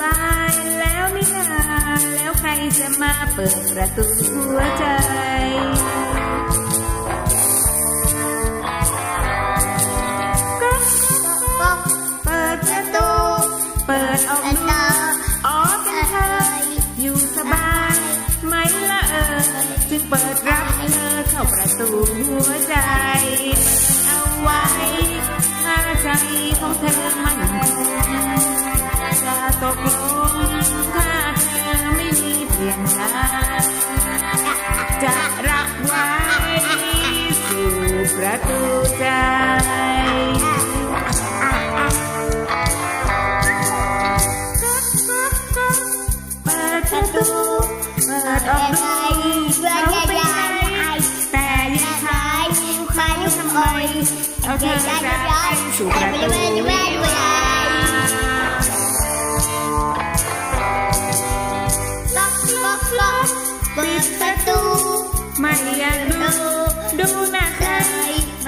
บายแล้วไม่นานแล้วใครจะมาเปิดประตูหัวใจก็เปิดประตู เปิดออกดูอ๋อเธออยู่สบายไหมละเออจึงเปิดรับเธอเข้าประตูหัวใจ เอาไว้ถ้าใจของเธอมันคง ตกลงถ้าเธอไม่มีเปลี่ยนใจจะรับไว้สู่ประตูใจเปิดประตูเปิดออกดูเขาไปไหนแต่ยังทายเขาทำไมเอาเธอจะไปสู่ประตู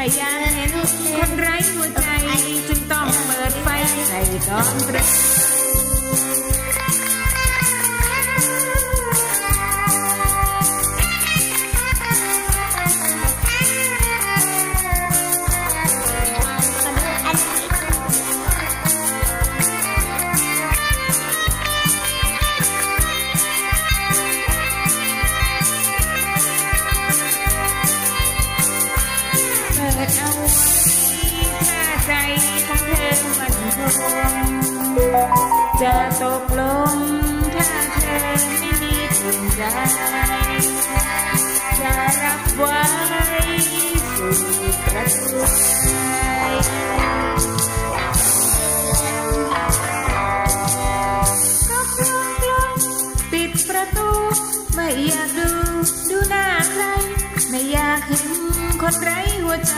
ไม่อยากเห็นคนไร้หัวใจจึงต้องเปิดไฟใส่ก่อนประ จะตกลงถ้าเธอไม่มีเปลี่ยนใจจะรับไว้สู่ประตูก็กลงกลงปิดประตู ไม่อยากดูดูหน้าใคร ไม่อยากเห็น คนไร้หัวใจ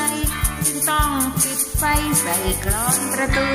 จึงต้องปิดไฟใส่กรอนประตู